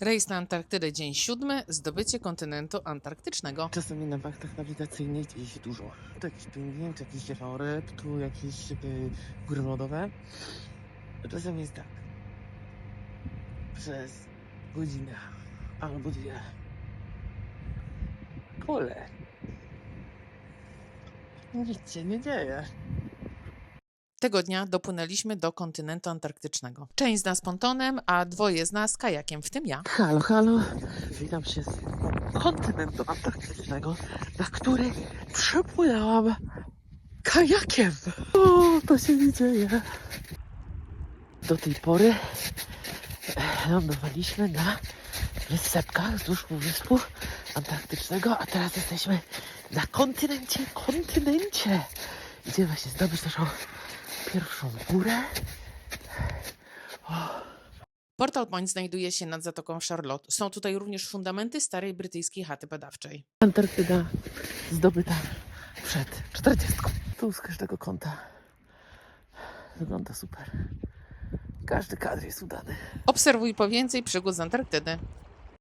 Rejs na Antarktydę, dzień siódmy, zdobycie kontynentu antarktycznego. Czasami na wachtach nawigacyjnych dzieje się dużo. Tu jakiś pingwin, tu jakiś wieloryb, tu jakieś yy, góry lodowe. Czasem jest tak. Przez godzinę albo dwie. Kole. Nic się nie dzieje. Tego dnia dopłynęliśmy do kontynentu antarktycznego. Część z nas pontonem, a dwoje z nas kajakiem, w tym ja. Halo, halo. Witam się z kontynentu antarktycznego, na który przepłynęłam kajakiem. O, to się nie dzieje. Do tej pory e, lądowaliśmy na wysepkach wzdłuż Półwyspu Antarktycznego, a teraz jesteśmy na kontynencie, kontynencie. Idziemy właśnie zdobyć naszą pierwszą górę. Portal Point znajduje się nad Zatoką Charlotte. Są tutaj również fundamenty starej brytyjskiej chaty badawczej. Antarktyda zdobyta przed 40. Tu z każdego kąta wygląda super. Każdy kadr jest udany. Obserwuj po więcej przygód z Antarktydy.